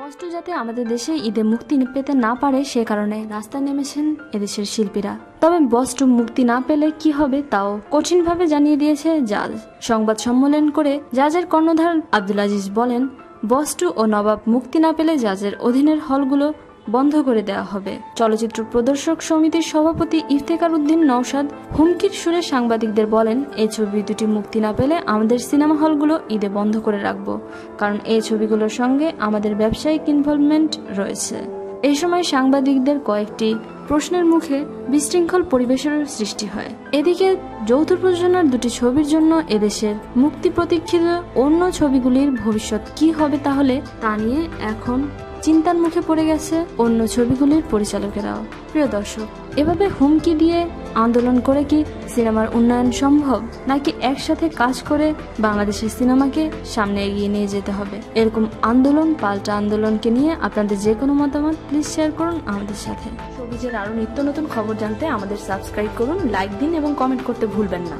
বস্ত্র যাতে আমাদের দেশে ঈদে মুক্তি পেতে না পারে, সে কারণে রাস্তায় নেমেছেন এদেশের শিল্পীরা। তবে বস্ত্র মুক্তি না পেলে কি হবে তাও কঠিনভাবে জানিয়ে দিয়েছে জাজ। সংবাদ সম্মেলন করে জাজের কর্ণধার আব্দুল আজিজ বলেন, বস্ত্র ও নবাব মুক্তি না পেলে জাজের অধীনের হলগুলো বন্ধ করে দেওয়া হবে। চলচ্চিত্র প্রদর্শক সমিতির সভাপতি ইফতেকার উদ্দিন নওশাদ হুমকির সুরে সাংবাদিকদের বলেন এই ছবি দুটি মুক্তি না পেলে আমাদের সিনেমা হলগুলো ঈদে বন্ধ করে রাখব। কারণ এই ছবিগুলোর সঙ্গে আমাদের ব্যবসায়িক ইনভলভমেন্ট রয়েছে। এই সময় সাংবাদিকদের কয়েকটি প্রশ্নের মুখে বিশৃঙ্খল পরিবেশের সৃষ্টি হয়। এদিকে যৌথ প্রযোজনার দুটি ছবির জন্য এদেশের মুক্তি প্রতীক্ষিত অন্য ছবিগুলির ভবিষ্যৎ কি হবে তাহলে তা নিয়ে এখন চিন্তার মুখে পড়ে গেছে অন্য ছবিগুলির পরিচালকেরাও। প্রিয় দর্শক, এভাবে হুমকি দিয়ে আন্দোলন করে কি সিনেমার উন্নয়ন সম্ভব? নাকি একসাথে কাজ করে বাংলাদেশের সিনেমাকে সামনে এগিয়ে নিয়ে যেতে হবে? এরকম আন্দোলন, পাল্টা আন্দোলনকে নিয়ে আপনাদের যে কোনো মতামত প্লিজ শেয়ার করুন আমাদের সাথে। সবিজের আরও নিত্য নতুন খবর জানতে আমাদের সাবস্ক্রাইব করুন লাইক দিন এবং কমেন্ট করতে ভুলবেন না।